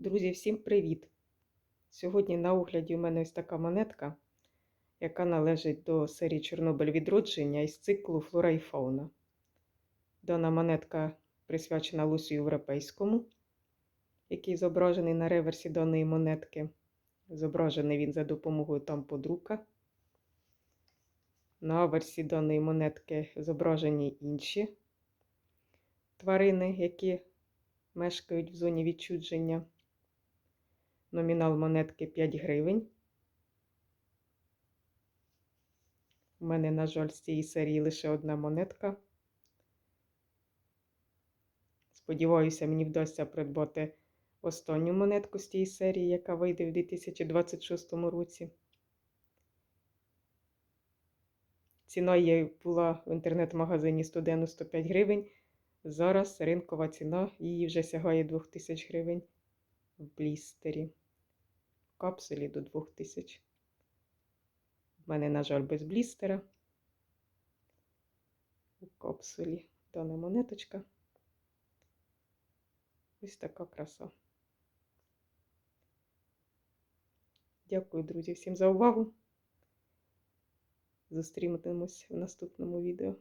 Друзі, всім привіт! Сьогодні на огляді у мене ось така монетка, яка належить до серії Чорнобиль відродження із циклу Флора і Фауна. Дана монетка присвячена Лусю Європейському, який зображений на реверсі даної монетки. Зображений він за допомогою тамподрука. На аверсі даної монетки зображені інші тварини, які мешкають в зоні відчудження. Номінал монетки 5 гривень. У мене, на жаль, з цієї серії лише одна монетка. Сподіваюся, мені вдасться придбати останню монетку з цієї серії, яка вийде в 2026 році. Ціна її була в інтернет-магазині 195 гривень. Зараз ринкова ціна її вже сягає 2000 гривень в блістері. В капсулі до 2000. У мене, на жаль, без блістера. У капсулі дана монеточка. Ось така краса. Дякую, друзі, всім за увагу. Зустрінемось в наступному відео.